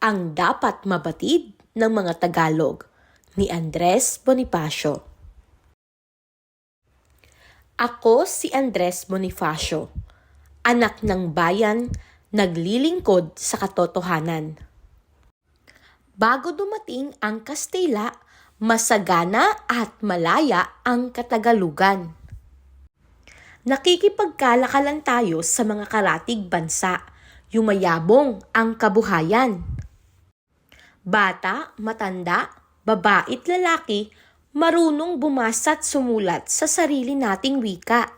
ang dapat mabatid ng mga Tagalog ni Andres Bonifacio. Ako si Andres Bonifacio, anak ng bayan, naglilingkod sa katotohanan. Bago dumating ang Kastila, masagana at malaya ang Katagalugan. Nakikipagkalakalan tayo sa mga karatig bansa, yumayabong ang kabuhayan. Bata, matanda, baba't lalaki, marunong bumasa at sumulat sa sarili nating wika.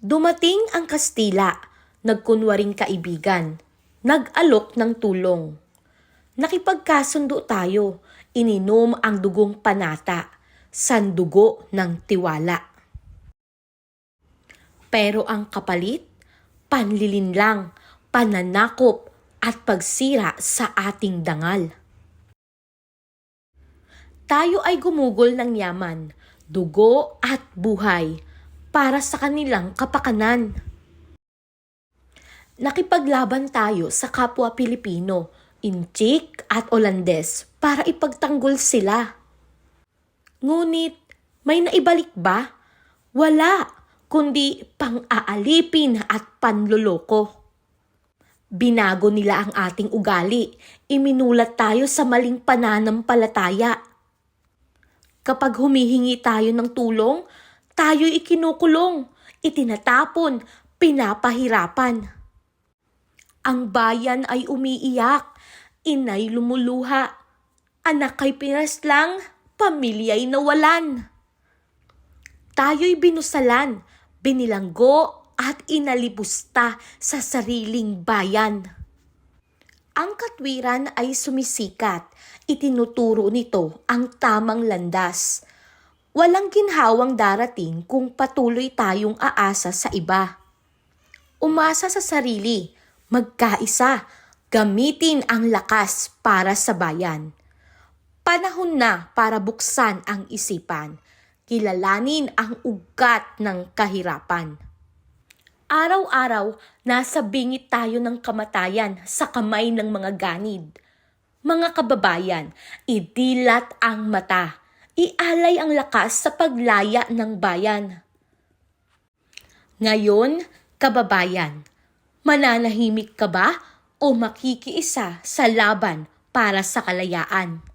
Dumating ang Kastila, nagkunwaring kaibigan, nag-alok ng tulong. Nakipagkasundo tayo, ininom ang dugong panata, sandugo ng tiwala. Pero ang kapalit, panlilinlang, pananakop at pagsira sa ating dangal. Tayo ay gumugol ng yaman, dugo at buhay para sa kanilang kapakanan. Nakipaglaban tayo sa kapwa Pilipino, Inchik at Olandes para ipagtanggol sila. Ngunit may naibalik ba? Wala, kundi pang-aalipin at panluloko. Binago nila ang ating ugali, iminulat tayo sa maling pananampalataya. Kapag humihingi tayo ng tulong, tayo'y ikinukulong, itinatapon, pinapahirapan. Ang bayan ay umiiyak, inay lumuluha, anak ay pinaslang, pamilya'y nawalan. Tayo'y binusalan, binilanggo at inalibusta sa sariling bayan. Ang katwiran ay sumisikat, itinuturo nito ang tamang landas. Walang ginhawang darating kung patuloy tayong aasa sa iba. Umasa sa sarili, magkaisa, gamitin ang lakas para sa bayan. Panahon na para buksan ang isipan, kilalanin ang ugat ng kahirapan. Araw-araw, nasa bingit tayo ng kamatayan sa kamay ng mga ganid. Mga kababayan, idilat ang mata, ialay ang lakas sa paglaya ng bayan. Ngayon, kababayan, mananahimik ka ba o makikiisa sa laban para sa kalayaan?